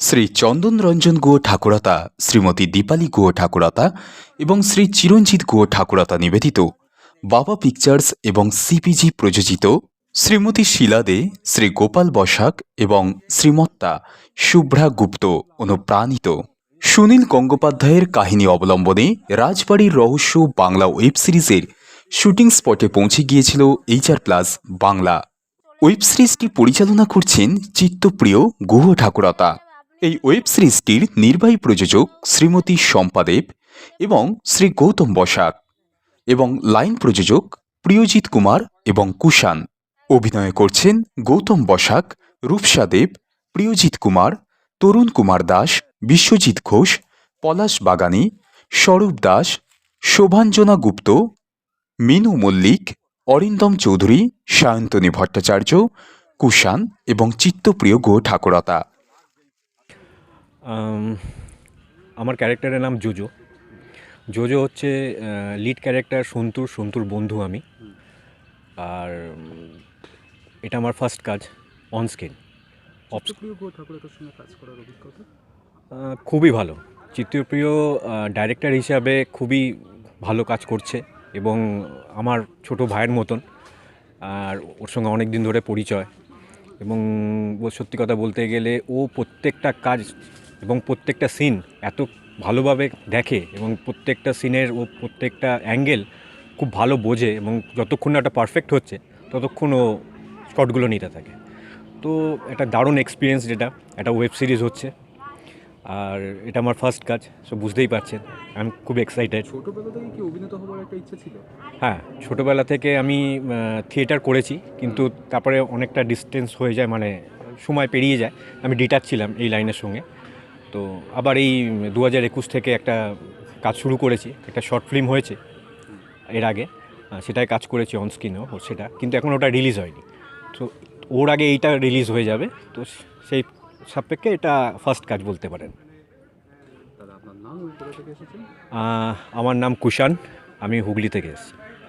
শ্রী চন্দন রঞ্জন গুহ ঠাকুরতা, শ্রীমতী দীপালি গুহ ঠাকুরতা এবং শ্রী চিরঞ্জিত গুহ ঠাকুরতা নিবেদিত। বাবা পিকচার্স এবং সিপিজি প্রযোজিত শ্রীমতী শিলা দে, শ্রী গোপাল বসাক এবং শ্রীমত্তা শুভ্রা গুপ্ত অনুপ্রাণিত। সুনীল গঙ্গোপাধ্যায়ের কাহিনী অবলম্বনে রাজবাড়ির রহস্য বাংলা ওয়েব সিরিজের শুটিং স্পটে পৌঁছে গিয়েছিল এইচআর প্লাস বাংলা। ওয়েব সিরিজটি পরিচালনা করছেন চিত্তপ্রিয় গুহ ঠাকুরতা। এই ওয়েব সিরিজটির নির্বাহী প্রযোজক শ্রীমতী শম্পাদেব এবং শ্রী গৌতম বসাক এবং লাইন প্রযোজক প্রিয়জিৎ কুমার এবং কুষাণ। অভিনয় করছেন গৌতম বসাক, রূপসা দেব, প্রিয়জিৎ কুমার, তরুণ কুমার দাস, বিশ্বজিৎ ঘোষ, পলাশ বাগানি, স্বরূপ দাস, শোভাঞ্জনা গুপ্ত, মিনু মল্লিক, অরিন্দম চৌধুরী, সায়ন্তনী ভট্টাচার্য, কুষাণ এবং চিত্তপ্রিয় গো ঠাকুরতা। আমার ক্যারেক্টারের নাম জোজো। জোজো হচ্ছে লিড ক্যারেক্টার সন্তুর সন্তুর বন্ধু আমি। আর এটা আমার ফার্স্ট কাজ অন স্ক্রিন খুবই ভালো। চিত্রপ্রিয় ডাইরেক্টর হিসাবে খুবই ভালো কাজ করছে এবং আমার ছোট ভাইয়ের মতন। আর ওর সঙ্গে অনেক দিন ধরে পরিচয়। এবং সত্যি কথা বলতে গেলে ও প্রত্যেকটা কাজ এবং প্রত্যেকটা সিন এত ভালোভাবে দেখে এবং প্রত্যেকটা সিনের ও প্রত্যেকটা অ্যাঙ্গেল খুব ভালো বোঝে এবং যতক্ষণ না একটা পারফেক্ট হচ্ছে ততক্ষণ ও শটগুলো নিতে থাকে। তো একটা দারুণ এক্সপিরিয়েন্স যেটা একটা ওয়েব সিরিজ হচ্ছে। আর এটা আমার ফার্স্ট কাজ সো বুঝতেই পারছেন আমি খুব এক্সাইটেড ছোটবেলা থেকে কি অভিনেতা হওয়ার একটা ইচ্ছে ছিল? হ্যাঁ ছোটোবেলা থেকে আমি থিয়েটার করেছি কিন্তু তারপরে অনেকটা ডিস্টেন্স হয়ে যায় মানে সময় পেরিয়ে যায়। আমি ডিটাচ ছিলাম এই লাইনের সঙ্গে। তো আবার এই দু হাজার একুশ থেকে একটা কাজ শুরু করেছি একটা শর্ট ফিল্ম হয়েছে এর আগে সেটাই কাজ করেছি অন স্ক্রিনেও সেটা কিন্তু এখন ওটা রিলিজ হয়নি। তো ওর আগে এইটা রিলিজ হয়ে যাবে তো সেই সাপেক্ষে এটা ফার্স্ট কাজ বলতে পারেন। আমার নাম কুষাণ আমি হুগলি থেকে এসেছি।